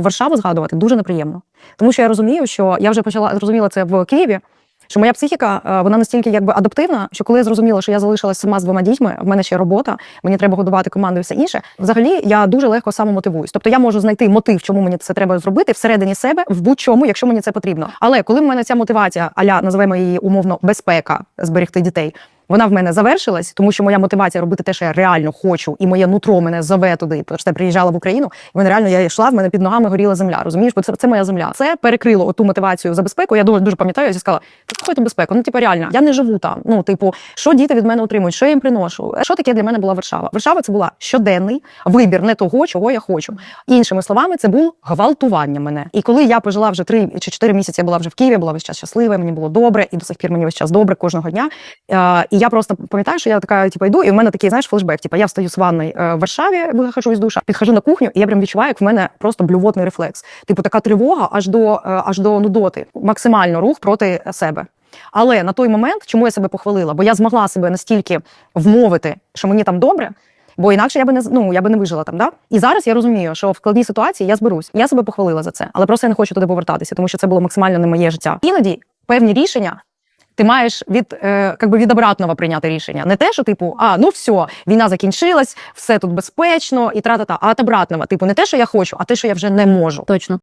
Варшаву згадувати дуже неприємно, тому що я розумію, що я вже почала зрозуміла це в Києві. Що моя психіка е, вона настільки якби адаптивна, що коли я зрозуміла, що я залишилась сама з двома дітьми, в мене ще робота, мені треба годувати команду і все інше. Взагалі я дуже легко самомотивуюсь. Тобто я можу знайти мотив, чому мені це треба зробити всередині себе в будь-чому, якщо мені це потрібно. Але коли в мене ця мотивація, аля називаємо її умовно безпека, зберегти дітей. Вона в мене завершилась, тому що моя мотивація робити те, що я реально хочу, і моє нутро мене зове туди. Тому що я приїжджала в Україну, і мене реально я йшла, в мене під ногами горіла земля. Розумієш, бо це, це моя земля. Це перекрило оту мотивацію за безпеку. Я дуже дуже пам'ятаю, я сказала, то безпеку? Ну, типу, реально, я не живу там. Ну, типу, що діти від мене отримують, що я їм приношу? Що таке для мене була Варшава? Варшава це була щоденний вибір не того, чого я хочу. Іншими словами, це був гвалтування мене. І коли я пожила вже три чи чотири місяці, я була вже в Києві, була весь час щаслива, мені було добре, і до сих пір мені весь час добре кожного дня. Е, і я просто пам'ятаю, що я така, типу, йду, і в мене такий, знаєш, флешбек. Типу, я встаю з ванної е, в Варшаві, вихожу із душа, підхожу на кухню, і я прям відчуваю, як в мене просто блювотний рефлекс. Типу, така тривога аж до е, аж до нудоти, максимально рух проти себе. Але на той момент, чому я себе похвалила, бо я змогла себе настільки вмовити, що мені там добре. Бо інакше я би не ну, я би не вижила там. Да? І зараз я розумію, що в складній ситуації я зберусь. Я себе похвалила за це, але просто я не хочу туди повертатися, тому що це було максимально не моє життя. Іноді певні рішення. Ти маєш від е, как від обратного прийняти рішення. Не те, що типу, а ну все, війна закінчилась, все тут безпечно і тра-та-та, а от обратного. Типу, не те, що я хочу, а те, що я вже не можу. Точно.